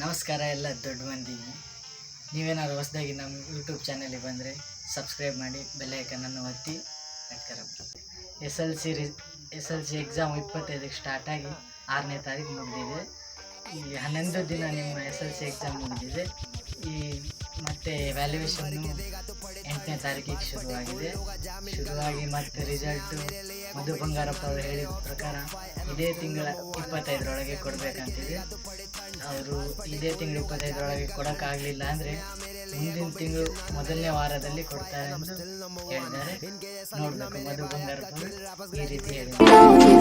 ನಮಸ್ಕಾರ ಎಲ್ಲ ದೊಡ್ಡ ಮಂದಿಗೆ ನೀವೇನಾದ್ರು ಹೊಸದಾಗಿ ನಮ್ಮ ಯೂಟ್ಯೂಬ್ ಚಾನಲಿಗೆ ಬಂದರೆ ಸಬ್ಸ್ಕ್ರೈಬ್ ಮಾಡಿ ಬೆಲ್ಲೈಕನನ್ನು ಒತ್ತಿ ನಮಸ್ಕಾರ. S L C re S L C exam ಇಪ್ಪತ್ತೈದಕ್ಕೆ ಸ್ಟಾರ್ಟ್ ಆಗಿ ಆರನೇ ತಾರೀಕು ಮುಗಿದಿದೆ. ಈ ಹನ್ನೊಂದು ದಿನ ನಿಮ್ಮ ಎಸ್ ಎಲ್ ಸಿ ಎಕ್ಸಾಮ್ ಮುಗಿದಿದೆ. ಈ ಮತ್ತೆ ವ್ಯಾಲ್ಯೂಯೇಷನ್ ಎಂಟನೇ ತಾರೀಕಿಗೆ ಶುರುವಾಗಿದೆ. ಶುರುವಾಗಿ ಮತ್ತೆ ರಿಸಲ್ಟು ಮಧು ಬಂಗಾರಪ್ಪ ಅವರು ಹೇಳಿದ ಪ್ರಕಾರ ಇದೇ ತಿಂಗಳ ಇಪ್ಪತ್ತೈದರೊಳಗೆ ಕೊಡಬೇಕಂತಿದೆ. ಅವರು ಇದೇ ತಿಂಗಳು ಇಪ್ಪತ್ತೈದರೊಳಗೆ ಕೊಡೋಕ್ಕಾಗಲಿಲ್ಲ ಅಂದರೆ ಮುಂದಿನ ತಿಂಗಳು ಮೊದಲನೇ ವಾರದಲ್ಲಿ ಕೊಡ್ತಾರೆ ಹೇಳಿದ್ದಾರೆ. ನೋಡಬೇಕು ಮಧು ಬಂಗಾರಪ್ಪ ಈ ರೀತಿ ಹೇಳಿದ್ದಾರೆ.